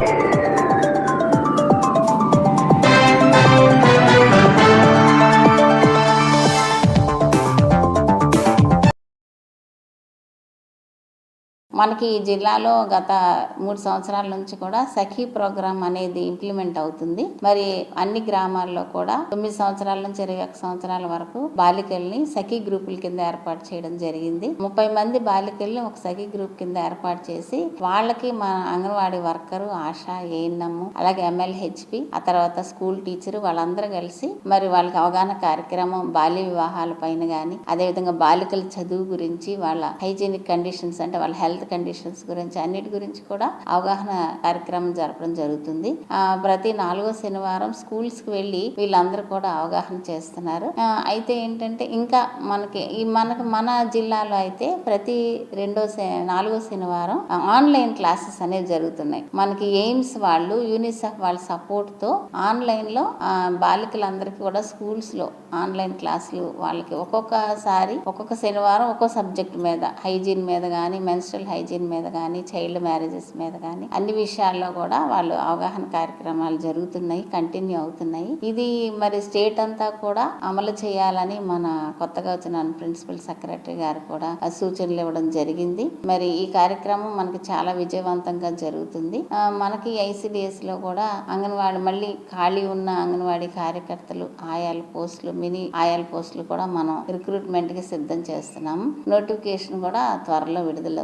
you మనకి ఈ జిల్లాలో గత మూడు సంవత్సరాల నుంచి కూడా సఖీ ప్రోగ్రామ్ అనేది ఇంప్లిమెంట్ అవుతుంది. మరి అన్ని గ్రామాల్లో కూడా తొమ్మిది సంవత్సరాల నుంచి ఇరవై ఒక్క సంవత్సరాల వరకు బాలికల్ని సఖీ గ్రూపుల కింద ఏర్పాటు చేయడం జరిగింది. ముప్పై మంది బాలికల్ని ఒక సఖీ గ్రూప్ కింద ఏర్పాటు చేసి వాళ్ళకి మన అంగన్వాడీ వర్కరు ఆశా ఏఎన్ఎం అలాగే ఎంఎల్హెచ్పి ఆ తర్వాత స్కూల్ టీచర్ వాళ్ళందరూ కలిసి మరి వాళ్ళకి అవగాహన కార్యక్రమం బాల్య వివాహాల పైన కానీ అదేవిధంగా బాలికల చదువు గురించి వాళ్ళ హైజీనిక్ కండిషన్స్ అంటే వాళ్ళ హెల్త్ కండిషన్స్ గురించి అన్నిటి గురించి కూడా అవగాహన కార్యక్రమం జరపడం జరుగుతుంది. ప్రతి నాలుగో శనివారం స్కూల్స్కి వెళ్ళి వీళ్ళందరూ కూడా అవగాహన చేస్తున్నారు. అయితే ఏంటంటే ఇంకా మనకి ఈ మనకు మన జిల్లాలో అయితే ప్రతి రెండో శ- నాలుగో శనివారం ఆన్లైన్ క్లాసెస్ అనేవి జరుగుతున్నాయి. మనకి ఎయిమ్స్ వాళ్ళు యూనిసెఫ్ వాళ్ళ సపోర్ట్తో ఆన్లైన్లో బాలికలందరికీ కూడా స్కూల్స్లో ఆన్లైన్ క్లాసులు వాళ్ళకి ఒక్కొక్కసారి ఒక్కొక్క శనివారం ఒక్కో సబ్జెక్ట్ మీద హైజీన్ మీద కానీ మెన్స్ట్రల్ హైజీన్ మీద కానీ చైల్డ్ మ్యారేజెస్ మీద కానీ అన్ని విషయాల్లో కూడా వాళ్ళు అవగాహన కార్యక్రమాలు జరుగుతున్నాయి కంటిన్యూ అవుతున్నాయి. ఇది మరి స్టేట్ అంతా కూడా అమలు చేయాలని మన కొత్తగా వచ్చిన ప్రిన్సిపల్ సెక్రటరీ గారు కూడా సూచనలు ఇవ్వడం జరిగింది. మరి ఈ కార్యక్రమం మనకి చాలా విజయవంతంగా జరుగుతుంది. మనకి ఐసిడిఎస్లో కూడా అంగన్వాడి మళ్ళీ ఖాళీ ఉన్న అంగన్వాడీ కార్యకర్తలు ఆయాల పోస్టులు మినీ ఆయాల పోస్టులు కూడా మనం రిక్రూట్మెంట్కి సిద్ధం చేస్తున్నాము నోటిఫికేషన్ కూడా త్వరలో విడుదల